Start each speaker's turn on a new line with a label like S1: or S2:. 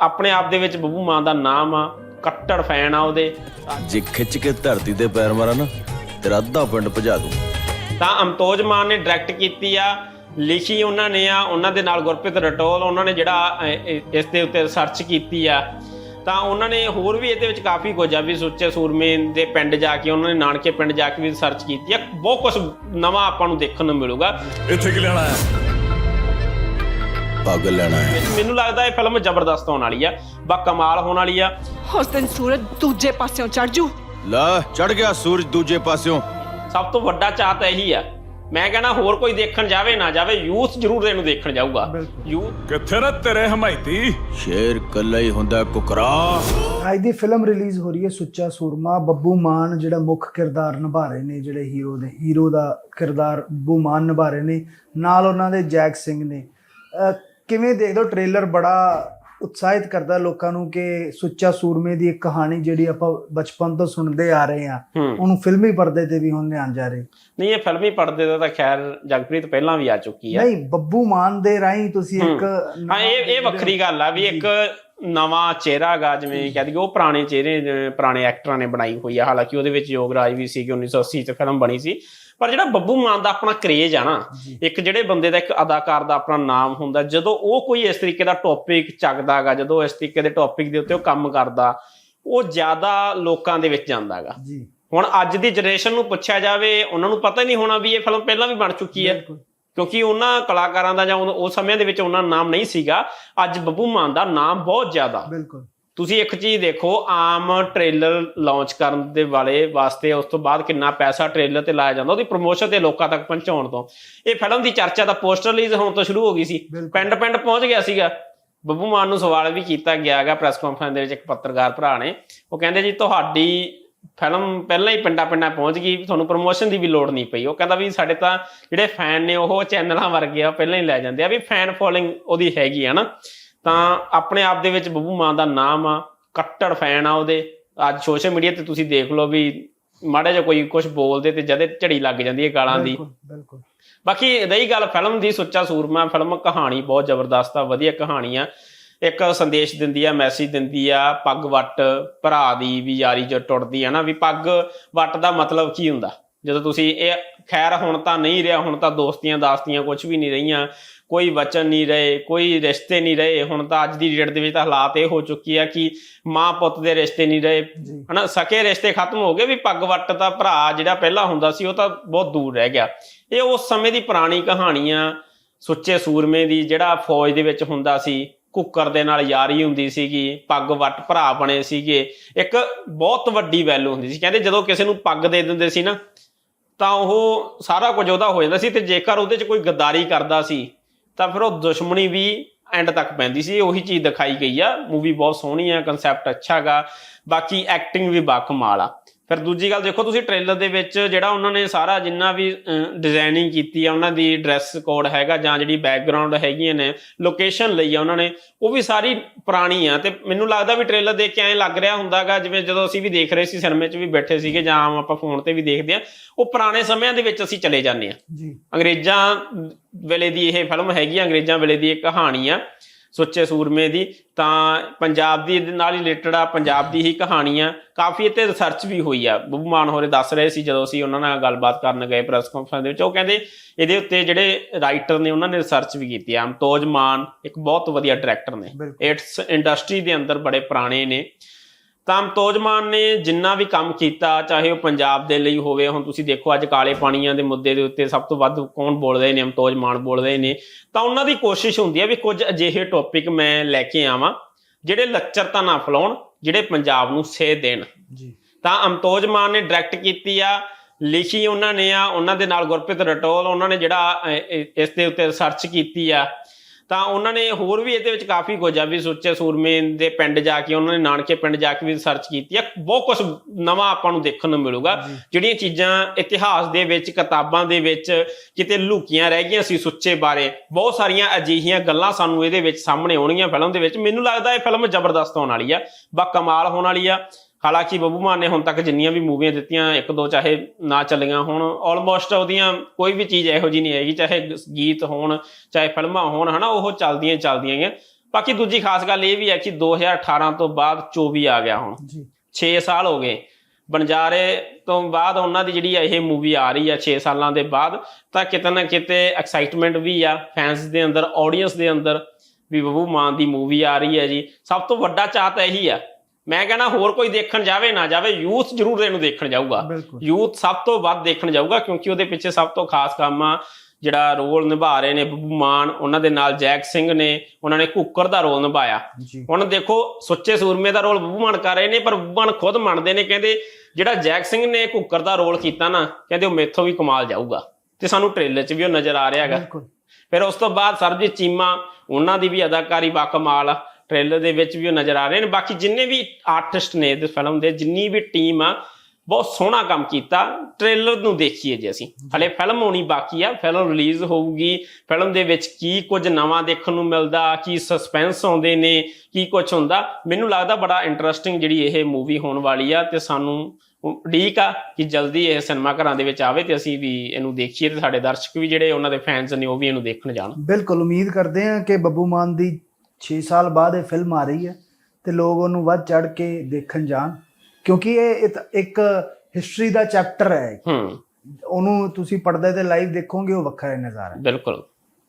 S1: ਆਪਣੇ ਆਪ ਦੇ ਵਿੱਚ ਬੱਬੂ ਮਾਨ ਦਾ ਨਾਮ ਆ ਕੱਟੜ ਫੈਨ ਆ ਉਹਦੇ।
S2: ਜੇ ਖਿੱਚ ਕੇ ਧਰਤੀ ਤੇ ਪੈਰ ਮਾਰਾਂ ਨਾ ਤੇਰਾ ਅੱਧਾ ਪਿੰਡ ਭਜਾ ਦੂੰ।
S1: ਤਾਂ ਅਮਤੋਜ ਮਾਨ ਨੇ ਡਾਇਰੈਕਟ ਕੀਤੀ ਆ ਲਿਖੀ ਉਹਨਾਂ ਨੇ ਆ ਉਹਨਾਂ ਦੇ ਨਾਲ ਗੁਰਪ੍ਰੀਤ ਰਟੋਲ ਉਹਨਾਂ ਨੇ ਜਿਹੜਾ ਇਸ ਦੇ ਉੱਤੇ ਰਿਸਰਚ ਕੀਤੀ ਆ। ਤਾਂ ਉਹਨਾਂ ਨੇ ਹੋਰ ਵੀ ਇਹਦੇ ਵਿੱਚ ਕਾਫੀ ਕੁਝ ਆ ਵੀ ਸੁੱਚੇ ਸੂਰਮੇ ਦੇ ਪਿੰਡ ਜਾ ਕੇ ਉਹਨਾਂ ਨੇ ਨਾਨਕੇ ਪਿੰਡ ਜਾ ਕੇ ਵੀ ਰਿਸਰਚ ਕੀਤੀ ਆ। ਬਹੁਤ ਕੁਝ ਨਵਾਂ ਆਪਾਂ ਨੂੰ ਦੇਖਣ ਨੂੰ ਮਿਲੂਗਾ।
S3: ਇੱਥੇ ਕੀ ਲੈਣਾ ਹੈ?
S2: ਪੱਗ ਲੈਣਾ ਹੈ।
S1: ਮੈਨੂੰ ਲੱਗਦਾ ਇਹ ਫਿਲਮ ਜ਼ਬਰਦਸਤ ਹੋਣ ਵਾਲੀ ਆ ਬਾ ਕਮਾਲ ਹੋਣ ਵਾਲੀ ਆ।
S4: ਉਸ ਦਿਨ ਸੂਰਜ ਦੂਜੇ ਪਾਸਿਓਂ ਚੜ ਜੂ।
S2: ਲੈ ਚੜ ਗਿਆ ਸੂਰਜ ਦੂਜੇ ਪਾਸਿਓਂ।
S1: ਸਭ ਤੋਂ ਵੱਡਾ ਚਾਹ ਤਾਂ ਇਹੀ ਆ। ਮੈਂ ਕਹਿੰਦਾ ਹੋਰ ਕੋਈ ਦੇਖਣ ਜਾਵੇ ਨਾ ਜਾਵੇ ਯੂਥ ਜ਼ਰੂਰ ਇਹਨੂੰ ਦੇਖਣ ਜਾਊਗਾ। ਯੂ
S3: ਕਿੱਥੇ ਨਾ ਤੇਰੇ ਹਮਾਇਤੀ?
S2: ਸ਼ੇਰ ਕੱਲਾ ਹੀ ਹੁੰਦਾ ਕੁਕਰਾ।
S5: ਅੱਜ ਦੀ ਫਿਲਮ ਰਿਲੀਜ਼ ਹੋ ਰਹੀ ਹੈ ਸੁੱਚਾ ਸੂਰਮਾ। ਬੱਬੂ ਮਾਨ ਜਿਹੜਾ ਮੁੱਖ ਕਿਰਦਾਰ ਨਿਭਾ ਰਹੇ ਨੇ ਜਿਹੜੇ ਹੀਰੋ ਦੇ ਹੀਰੋ ਦਾ ਕਿਰਦਾਰ ਬੱਬੂ ਮਾਨ ਨਿਭਾ ਰਹੇ ਨੇ। ਨਾਲ ਉਹਨਾਂ ਦੇ ਜੈਕ ਸਿੰਘ ਨੇ। ਕਿਵੇਂ ਦੇਖਦੇ ਹੋ ਟ੍ਰੇਲਰ ਬੜਾ ਉਤਸ਼ਾਹਿਤ ਕਰਦਾ ਲੋਕਾਂ ਨੂੰ ਕਿ ਸੁੱਚਾ ਸੂਰਮੇ ਦੀ ਇੱਕ ਕਹਾਣੀ ਜਿਹੜੀ ਆਪਾਂ ਬਚਪਨ ਤੋਂ ਸੁਣਦੇ ਆ ਰਹੇ ਹੂੰ ਉਹਨੂੰ ਫਿਲਮੀ ਪਰਦੇ ਤੇ ਵੀ ਹੁਣ ਲਿਆਉਣ ਜਾ ਰਹੇ।
S1: ਨਹੀਂ ਇਹ ਫਿਲਮੀ ਪੜਦੇ ਦਾ ਤਾਂ ਖੈਰ ਜਗਪ੍ਰੀਤ ਪਹਿਲਾਂ ਵੀ ਆ ਚੁੱਕੀ ਆ।
S5: ਨਹੀਂ ਬੱਬੂ ਮਾਨ ਦੇ ਰਾਹੀਂ ਤੁਸੀਂ ਇੱਕ
S1: ਹਾਂ ਇਹ ਇਹ ਵੱਖਰੀ ਗੱਲ ਆ ਵੀ ਇੱਕ ਨਵਾਂ ਚਿਹਰਾ ਗਾ ਜਿਵੇਂ ਕਹਿ ਦਈਏ ਉਹ ਪੁਰਾਣੇ ਚਿਹਰੇ ਪੁਰਾਣੇ ਐਕਟਰਾਂ ਨੇ ਬਣਾਈ ਹੋਈ ਆ। ਹਾਲਾਂਕਿ ਉਹਦੇ ਵਿੱਚ ਯੋਗਰਾਜ ਵੀ ਸੀ ਕਿ 1980 ਚ ਫਿਲਮ ਬਣੀ ਸੀ। ਪਰ ਜਿਹੜਾ ਬੱਬੂ ਮਾਨ ਦਾ ਆਪਣਾ ਕਰੇਜ ਆ ਨਾ ਇੱਕ ਜਿਹੜੇ ਬੰਦੇ ਦਾ ਇੱਕ ਅਦਾਕਾਰ ਦਾ ਆਪਣਾ ਨਾਮ ਹੁੰਦਾ ਜਦੋਂ ਉਹ ਕੋਈ ਇਸ ਤਰੀਕੇ ਦਾ ਟੌਪਿਕ ਚੱਕਦਾਗਾ ਜਦੋਂ ਇਸ ਤਰੀਕੇ ਦੇ ਟੌਪਿਕ ਦੇ ਉੱਤੇ ਉਹ ਕੰਮ ਕਰਦਾ ਉਹ ਜ਼ਿਆਦਾ ਲੋਕਾਂ ਦੇ ਵਿੱਚ ਜਾਂਦਾਗਾ
S5: ਜੀ।
S1: ਹੁਣ ਅੱਜ ਦੀ ਜਨਰੇਸ਼ਨ ਨੂੰ ਪੁੱਛਿਆ ਜਾਵੇ ਉਹਨਾਂ ਨੂੰ ਪਤਾ ਹੀ ਨਹੀਂ ਹੋਣਾ ਵੀ ਇਹ ਫਿਲਮ ਪਹਿਲਾਂ ਵੀ ਬਣ ਚੁੱਕੀ ਹੈ। ਕਿਉਂਕਿ ਉਹਨਾਂ ਕਲਾਕਾਰਾਂ ਦਾ ਜਾਂ ਉਸ ਸਮੇਂ ਦੇ ਵਿੱਚ ਉਹਨਾਂ ਦਾ ਨਾਮ ਨਹੀਂ ਸੀਗਾ। ਅੱਜ ਬੱਬੂ ਮਾਨ ਦਾ ਨਾਮ ਬਹੁਤ ਜ਼ਿਆਦਾ।
S5: ਬਿਲਕੁਲ।
S1: ਤੁਸੀਂ ਇੱਕ ਚੀਜ਼ ਦੇਖੋ ਆਮ ਟ੍ਰੇਲਰ ਲਾਂਚ ਕਰਨ ਦੇ ਵਾਲੇ ਵਾਸਤੇ ਉਸ ਤੋਂ ਬਾਅਦ ਕਿੰਨਾ ਪੈਸਾ ਟ੍ਰੇਲਰ ਤੇ ਲਾਇਆ ਜਾਂਦਾ ਉਹਦੀ ਪ੍ਰੋਮੋਸ਼ਨ ਤੇ ਲੋਕਾਂ ਤੱਕ ਪਹੁੰਚਾਉਣ ਤੋਂ। ਇਹ ਫਿਲਮ ਦੀ ਚਰਚਾ ਦਾ ਪੋਸਟਰ ਰਿਲੀਜ਼ ਹੋਣ ਤੋਂ ਸ਼ੁਰੂ ਹੋ ਗਈ ਸੀ। ਪਿੰਡ ਪਿੰਡ ਪਹੁੰਚ ਗਿਆ ਸੀਗਾ। ਬੱਬੂ ਮਾਨ ਨੂੰ ਸਵਾਲ ਵੀ ਕੀਤਾ ਗਿਆਗਾ ਪ੍ਰੈਸ ਕਾਨਫਰੰਸ ਦੇ ਵਿੱਚ ਇੱਕ ਪੱਤਰਕਾਰ ਭਰਾ ਨੇ। ਉਹ ਕਹਿੰਦੇ ਜੀ ਤੁਹਾਡੀ ਫਿਲਮ ਪਹਿਲਾਂ ਹੀ ਪਿੰਡਾਂ ਪਿੰਡਾਂ ਪਹੁੰਚ ਗਈ ਤੁਹਾਨੂੰ ਪ੍ਰੋਮੋਸ਼ਨ ਦੀ ਵੀ ਲੋੜ ਨਹੀਂ ਪਈ। ਉਹ ਕਹਿੰਦਾ ਵੀ ਸਾਡੇ ਤਾਂ ਜਿਹੜੇ ਫੈਨ ਨੇ ਉਹ ਚੈਨਲਾਂ ਵਰਗੇ ਆ ਪਹਿਲਾਂ ਹੀ ਲੈ ਜਾਂਦੇ ਆ ਵੀ ਫੈਨ ਫੋਲੋਇੰਗ ਉਹਦੀ ਹੈਗੀ ਆ ਨਾ। ਤਾਂ ਆਪਣੇ ਆਪ ਦੇ ਵਿੱਚ ਬੱਬੂ ਮਾਨ ਦਾ ਨਾਮ ਆ ਕੱਟੜ ਫੈਨ ਆ ਉਹਦੇ। ਅੱਜ ਸੋਸ਼ਲ ਮੀਡੀਆ ਤੇ ਤੁਸੀਂ ਦੇਖ ਲਓ ਵੀ ਮਾੜਾ ਜਿਹਾ ਕੋਈ ਕੁਝ ਬੋਲਦੇ ਤੇ ਜਦੇ ਝੜੀ ਲੱਗ ਜਾਂਦੀ ਹੈ ਗਾਲਾਂ ਦੀ।
S5: ਬਿਲਕੁਲ ਬਿਲਕੁਲ।
S1: ਬਾਕੀ ਰਹੀ ਗੱਲ ਫਿਲਮ ਦੀ ਸੁੱਚਾ ਸੂਰਮਾ ਫਿਲਮ ਕਹਾਣੀ ਬਹੁਤ ਜ਼ਬਰਦਸਤ ਆ ਵਧੀਆ ਕਹਾਣੀ ਆ। ਇੱਕ ਸੰਦੇਸ਼ ਦਿੰਦੀ ਆ ਮੈਸੇਜ ਦਿੰਦੀ ਆ ਪੱਗ ਵੱਟ ਭਰਾ ਦੀ ਵੀ ਯਾਰੀ ਜੋ ਟੁੱਟਦੀ ਆ ਨਾ ਵੀ ਪੱਗ ਵੱਟ ਦਾ ਮਤਲਬ ਕੀ ਹੁੰਦਾ? ਜਦੋਂ ਤੁਸੀਂ ਇਹ ਖੈਰ ਹੁਣ ਤਾਂ ਨਹੀਂ ਰਿਹਾ ਹੁਣ ਤਾਂ ਦੋਸਤੀਆਂ ਦਾਸਤੀਆਂ ਕੁਝ ਵੀ ਨਹੀਂ ਰਹੀਆਂ ਕੋਈ ਵਚਨ ਨਹੀਂ ਰਹੇ ਕੋਈ ਰਿਸ਼ਤੇ ਨਹੀਂ ਰਹੇ ਹੁਣ ਤਾਂ ਅੱਜ ਦੀ ਡੇਟ ਦੇ ਵਿੱਚ ਤਾਂ ਹਾਲਾਤ ਇਹ ਹੋ ਚੁੱਕੀ ਆ ਕਿ ਮਾਂ ਪੁੱਤ ਦੇ ਰਿਸ਼ਤੇ ਨਹੀਂ ਰਹੇ। ਹਨਾ ਸਕੇ ਰਿਸ਼ਤੇ ਖਤਮ ਹੋ ਗਏ ਵੀ ਪੱਗ ਵੱਟ ਦਾ ਭਰਾ ਜਿਹੜਾ ਪਹਿਲਾਂ ਹੁੰਦਾ ਸੀ ਉਹ ਤਾਂ ਬਹੁਤ ਦੂਰ ਰਹਿ ਗਿਆ। ਇਹ ਉਸ ਸਮੇਂ ਦੀ ਪੁਰਾਣੀ ਕਹਾਣੀ ਆ ਸੁੱਚੇ ਸੂਰਮੇ ਦੀ ਜਿਹੜਾ ਫੌਜ ਦੇ ਵਿੱਚ ਹੁੰਦਾ ਸੀ। ਕੁੱਕਰ ਦੇ ਨਾਲ ਯਾਰੀ ਹੁੰਦੀ ਸੀਗੀ, ਪੱਗ ਵੱਟ ਭਰਾ ਬਣੇ ਸੀਗੇ, ਇੱਕ ਬਹੁਤ ਵੱਡੀ ਵੈਲਿਊ ਹੁੰਦੀ ਸੀ। ਕਹਿੰਦੇ ਜਦੋਂ ਕਿਸੇ ਨੂੰ ਪੱਗ ਦੇ ਦਿੰਦੇ ਸੀ ਨਾ, ਤਾਂ ਉਹ ਸਾਰਾ ਕੁਝ ਉਹਦਾ ਹੋ ਜਾਂਦਾ ਸੀ ਤੇ ਜੇਕਰ ਉਹਦੇ 'ਚ ਕੋਈ ਗੱਦਾਰੀ ਕਰਦਾ ਸੀ, ਤਾਂ ਫਿਰ ਉਹ ਦੁਸ਼ਮਣੀ ਵੀ ਐਂਡ ਤੱਕ ਪੈਂਦੀ ਸੀ। ਉਹੀ ਚੀਜ਼ ਦਿਖਾਈ ਗਈ ਆ। ਮੂਵੀ ਬਹੁਤ ਸੋਹਣੀ ਆ ਕਨਸੈਪਟ ਅੱਛਾ ਗਾ। ਬਾਕੀ ਐਕਟਿੰਗ ਵੀ ਬਾਕਮਾਲ ਆ। ਫਿਰ ਦੂਜੀ ਗੱਲ ਦੇਖੋ ਤੁਸੀਂ ਟ੍ਰੇਲਰ ਦੇ ਵਿੱਚ ਜਿਹੜਾ ਉਹਨਾਂ ਨੇ ਸਾਰਾ ਜਿੰਨਾ ਵੀ ਡਿਜ਼ਾਈਨਿੰਗ ਕੀਤੀ ਆ ਉਹਨਾਂ ਦੀ ਡਰੈਸ ਕੋਡ ਹੈਗਾ ਜਾਂ ਜਿਹੜੀ ਬੈਕਗ੍ਰਾਉਂਡ ਹੈਗੀਆਂ ਨੇ ਲੋਕੇਸ਼ਨ ਲਈ ਆ ਉਹਨਾਂ ਨੇ ਉਹ ਵੀ ਸਾਰੀ ਪੁਰਾਣੀ ਆ ਤੇ ਮੈਨੂੰ ਲੱਗਦਾ ਵੀ ਟ੍ਰੇਲਰ ਦੇਖ ਕੇ ਐਂ ਲੱਗ ਰਿਹਾ ਹੁੰਦਾਗਾ ਜਿਵੇਂ ਜਦੋਂ ਅਸੀਂ ਵੀ ਦੇਖ ਰਹੇ ਸੀ ਸਿਨੇਮੇ 'ਚ ਵੀ ਬੈਠੇ ਸੀਗੇ ਜਾਂ ਆਮ ਆਪਾਂ ਫੋਨ ਤੇ ਵੀ ਦੇਖਦੇ ਆ ਉਹ ਪੁਰਾਣੇ ਸਮਿਆਂ ਦੇ ਵਿੱਚ ਅਸੀਂ ਚਲੇ ਜਾਂਦੇ ਆ।
S5: ਜੀ।
S1: ਅੰਗਰੇਜ਼ਾਂ ਵੇਲੇ ਦੀ ਇਹ ਫਿਲਮ ਹੈਗੀ ਆ ਅੰਗਰੇਜ਼ਾਂ ਵੇਲੇ ਦੀ ਇੱਕ ਕਹਾਣੀ ਆ। ਸੁੱਚੇ ਸੂਰਮੇ ਦੀ ਤਾਂ ਪੰਜਾਬ ਦੀ ਇਹਦੇ ਨਾਲ ਹੀ ਰਿਲੇਟਡ ਆ ਪੰਜਾਬ ਦੀ ਹੀ ਕਹਾਣੀ ਆ। ਕਾਫੀ ਇੱਥੇ ਰਿਸਰਚ ਵੀ ਹੋਈ ਆ। ਬੱਬੂ ਮਾਨ ਹੋਰੇ ਦੱਸ ਰਹੇ ਸੀ ਜਦੋਂ ਅਸੀਂ ਉਹਨਾਂ ਨਾਲ ਗੱਲਬਾਤ ਕਰਨ ਗਏ ਪ੍ਰੈਸ ਕਾਨਫਰੰਸ ਦੇ ਵਿੱਚ। ਉਹ ਕਹਿੰਦੇ ਇਹਦੇ ਉੱਤੇ ਜਿਹੜੇ ਰਾਈਟਰ ਨੇ ਉਹਨਾਂ ਨੇ ਰਿਸਰਚ ਵੀ ਕੀਤੀ ਆ। ਅਮਤੋਜ ਮਾਨ ਇੱਕ ਬਹੁਤ ਵਧੀਆ ਡਾਇਰੈਕਟਰ ਨੇ। ਇਟਸ ਇੰਡਸਟਰੀ ਦੇ ਅੰਦਰ ਬੜੇ ਪੁਰਾਣੇ ਨੇ। ਤਾਂ ਅਮਤੋਜ ਮਾਨ ਨੇ ਜਿੰਨਾ ਵੀ ਕੰਮ ਕੀਤਾ ਚਾਹੇ ਉਹ ਪੰਜਾਬ ਦੇ ਲਈ ਹੋਵੇ ਹੁਣ ਤੁਸੀਂ ਦੇਖੋ ਅੱਜ ਕਾਲੇ ਪਾਣੀਆਂ ਦੇ ਮੁੱਦੇ ਦੇ ਉੱਤੇ ਸਭ ਤੋਂ ਵੱਧ ਕੌਣ ਬੋਲਦੇ ਨੇ ਅਮਤੋਜ ਮਾਨ ਬੋਲਦੇ ਨੇ ਤਾਂ ਉਹਨਾਂ ਦੀ ਕੋਸ਼ਿਸ਼ ਹੁੰਦੀ ਹੈ ਵੀ ਕੁਝ ਅਜਿਹੇ ਟੌਪਿਕ ਮੈਂ ਲੈ ਕੇ ਆਵਾਂ ਜਿਹੜੇ ਲੱਚਰਤਾ ਨਾ ਫਲਾਉਣ ਜਿਹੜੇ ਪੰਜਾਬ ਨੂੰ ਸੇਧ ਦੇਣ।
S5: ਜੀ।
S1: ਤਾਂ ਅਮਤੋਜ ਮਾਨ ਨੇ ਡਾਇਰੈਕਟ ਕੀਤੀ ਆ ਲਿਖੀ ਉਹਨਾਂ ਨੇ ਆ ਉਹਨਾਂ ਦੇ ਨਾਲ ਗੁਰਪ੍ਰੀਤ ਰਟੋਲ ਉਹਨਾਂ ਨੇ ਜਿਹੜਾ ਇਸ ਦੇ ਉੱਤੇ ਰਿਸਰਚ ਕੀਤੀ ਆ। ਤਾਂ ਉਹਨਾਂ ਨੇ ਹੋਰ ਵੀ ਇਹਦੇ ਵਿੱਚ ਕਾਫੀ ਕੁਝ ਆ ਵੀ ਸੁੱਚੇ ਸੂਰਮੇ ਦੇ ਪਿੰਡ ਜਾ ਕੇ ਉਹਨਾਂ ਨੇ ਨਾਨਕੇ ਪਿੰਡ ਜਾ ਕੇ ਵੀ ਰਿਸਰਚ ਕੀਤੀ ਆ। ਬਹੁਤ ਕੁਝ ਨਵਾਂ ਆਪਾਂ ਨੂੰ ਦੇਖਣ ਨੂੰ ਮਿਲੂਗਾ। ਜਿਹੜੀਆਂ ਚੀਜ਼ਾਂ ਇਤਿਹਾਸ ਦੇ ਵਿੱਚ ਕਿਤਾਬਾਂ ਦੇ ਵਿੱਚ ਕਿਤੇ ਲੁਕੀਆਂ ਰਹਿ ਗਈਆਂ ਸੀ ਸੁੱਚੇ ਬਾਰੇ ਬਹੁਤ ਸਾਰੀਆਂ ਅਜਿਹੀਆਂ ਗੱਲਾਂ ਸਾਨੂੰ ਇਹਦੇ ਵਿੱਚ ਸਾਹਮਣੇ ਆਉਣਗੀਆਂ ਫਿਲਮ ਦੇ ਵਿੱਚ। ਮੈਨੂੰ ਲੱਗਦਾ ਇਹ ਫਿਲਮ ਜ਼ਬਰਦਸਤ ਹੋਣ ਵਾਲੀ ਆ ਬਾ ਕਮਾਲ ਹੋਣ ਵਾਲੀ ਆ। ਹਾਲਾਂਕਿ ਬੱਬੂ ਮਾਨ ਨੇ ਹੁਣ ਤੱਕ ਜਿੰਨੀਆਂ ਵੀ ਮੂਵੀਆਂ ਦਿੱਤੀਆਂ ਇੱਕ ਦੋ ਚਾਹੇ ਨਾ ਚੱਲੀਆਂ ਹੁਣ ਆਲਮੋਸਟ ਉਹਦੀਆਂ ਕੋਈ ਵੀ ਚੀਜ਼ ਇਹੋ ਜੀ ਨਹੀਂ ਹੈਗੀ ਚਾਹੇ ਗੀਤ ਹੋਣ ਚਾਹੇ ਫਿਲਮਾਂ ਹੋਣ ਹਨਾ ਉਹ ਚੱਲਦੀਆਂ ਹੀ ਚੱਲਦੀਆਂ ਗੀਆਂ। ਬਾਕੀ ਦੂਜੀ ਖਾਸ ਗੱਲ ਇਹ ਵੀ ਹੈ ਕਿ 2018 ਤੋਂ ਬਾਅਦ 24 ਆ ਗਿਆ ਹੁਣ।
S5: ਜੀ।
S1: 6 ਸਾਲ ਹੋ ਗਏ। ਬੰਜਾਰੇ ਤੋਂ ਬਾਅਦ ਉਹਨਾਂ ਦੀ ਜਿਹੜੀ ਇਹ ਮੂਵੀ ਆ ਰਹੀ ਆ 6 ਸਾਲਾਂ ਦੇ ਬਾਅਦ ਤਾਂ ਕਿਤੇ ਨਾ ਕਿਤੇ ਐਕਸਾਈਟਮੈਂਟ ਵੀ ਆ ਫੈਨਸ ਦੇ ਅੰਦਰ ਆਡੀਅנס ਦੇ ਅੰਦਰ ਵੀ ਬੱਬੂ ਮਾਨ ਦੀ ਮੂਵੀ ਆ ਰਹੀ ਹੈ ਜੀ। ਸਭ ਤੋਂ ਵੱਡਾ ਚਾਹਤ ਇਹੀ ਆ ਮੈਂ ਕਹਿੰਦਾ ਹੋਰ ਕੋਈ ਦੇਖਣ ਜਾਵੇ ਨਾ ਜਾਵੇ ਯੂਥ ਜ਼ਰੂਰ ਇਹਨੂੰ ਦੇਖਣ ਜਾਊਗਾ। ਯੂਥ ਸਭ ਤੋਂ ਵੱਧ ਦੇਖਣ ਜਾਊਗਾ ਕਿਉਂਕਿ ਉਹਦੇ ਪਿੱਛੇ ਸਭ ਤੋਂ ਖਾਸ ਕੰਮ ਆ ਜਿਹੜਾ ਰੋਲ ਨਿਭਾ ਰਹੇ ਨੇ ਬੱਬੂ ਮਾਨ ਉਹਨਾਂ ਦੇ ਨਾਲ ਜੈਕ ਸਿੰਘ ਨੇ ਉਹਨਾਂ ਨੇ ਕੁੱਕਰ ਦਾ ਰੋਲ ਨਿਭਾਇਆ। ਹੁਣ ਦੇਖੋ ਸੁੱਚੇ ਸੂਰਮੇ ਦਾ ਰੋਲ ਬੱਬੂ ਮਾਨ ਕਰ ਰਹੇ ਨੇ ਪਰ ਬੱਬੂ ਮਾਨ ਖੁਦ ਮੰਨਦੇ ਨੇ ਕਹਿੰਦੇ ਜਿਹੜਾ ਜੈਕ ਸਿੰਘ ਨੇ ਕੁੱਕਰ ਦਾ ਰੋਲ ਕੀਤਾ ਨਾ ਕਹਿੰਦੇ ਉਹ ਮੇਥੋਂ ਵੀ ਕਮਾਲ ਜਾਊਗਾ। ਤੇ ਸਾਨੂੰ ਟ੍ਰੇਲਰ 'ਚ ਵੀ ਉਹ ਨਜ਼ਰ ਆ ਰਿਹਾ ਹੈਗਾ। ਫਿਰ ਉਸ ਤੋਂ ਬਾਅਦ ਸਰਬਜੀਤ ਚੀਮਾ ਉਹਨਾਂ ਦੀ ਵੀ ਅਦਾਕਾਰੀ ਬਾਕਮਾਲ ਆ। ਟ੍ਰੇਲਰ ਦੇ ਵਿੱਚ ਵੀ ਉਹ ਨਜ਼ਰ ਆ ਰਹੇ ਨੇ। ਬਾਕੀ ਜਿੰਨੇ ਵੀ ਆਰਟਿਸਟ ਨੇ ਇਸ ਫਿਲਮ ਦੇ, ਜਿੰਨੀ ਵੀ ਟੀਮ ਆ, ਬਹੁਤ ਸੋਹਣਾ ਕੰਮ ਕੀਤਾ। ਟ੍ਰੇਲਰ ਨੂੰ ਦੇਖੀਏ ਜੇ ਅਸੀਂ। ਹਲੇ ਫਿਲਮ ਹੋਣੀ ਬਾਕੀ ਆ। ਫਿਲਮ ਰਿਲੀਜ਼ ਹੋਊਗੀ। ਫਿਲਮ ਦੇ ਵਿੱਚ ਕੀ ਕੁਝ ਨਵਾਂ ਦੇਖਣ ਨੂੰ ਮਿਲਦਾ, ਕੀ ਸਸਪੈਂਸ ਆਉਂਦੇ ਨੇ, ਕੀ ਕੁਝ ਹੁੰਦਾ। ਮੈਨੂੰ ਲੱਗਦਾ ਬੜਾ ਇੰਟਰਸਟਿੰਗ ਜਿਹੜੀ ਇਹ ਮੂਵੀ ਹੋਣ ਵਾਲੀ ਆ ਤੇ ਸਾਨੂੰ ਉਡੀਕ ਆ ਕਿ ਜਲਦੀ ਇਹ ਸਿਨੇਮਾ ਘਰਾਂ ਦੇ ਵਿੱਚ ਆਵੇ ਤੇ ਅਸੀਂ ਵੀ ਇਹਨੂੰ ਦੇਖੀਏ ਤੇ ਸਾਡੇ ਦਰਸ਼ਕ ਵੀ ਜਿਹੜੇ ਉਹਨਾਂ ਦੇ ਫੈਨਸ ਨੇ ਉਹ ਵੀ ਇਹਨੂੰ ਦੇਖਣ ਜਾਣ।
S5: ਬਿਲਕੁਲ। ਉਮੀਦ ਕਰਦੇ ਹਾਂ ਕਿ ਬੱਬੂ ਮਾਨ ਦੀ 6 ਸਾਲ ਬਾਅਦ ਇਹ ਫਿਲਮ ਆ ਰਹੀ ਹੈ ਤੇ ਲੋਕ ਉਹਨੂੰ ਵੱਧ ਚੜ ਕੇ ਦੇਖਣ ਜਾਣ। ਕਿਉਂਕਿ ਇਹ ਇੱਕ- ਇੱਕ ਹਿਸਟਰੀ ਦਾ ਚੈਪਟਰ ਹੈ।
S1: ਹੂੰ।
S5: ਉਹਨੂੰ ਤੁਸੀਂ ਪੜਦੇ ਤੇ ਲਾਈਵ ਦੇਖੋਗੇ ਉਹ ਵੱਖਰਾ ਹੀ ਨਜ਼ਾਰਾ ਹੈ।
S1: ਬਿਲਕੁਲ।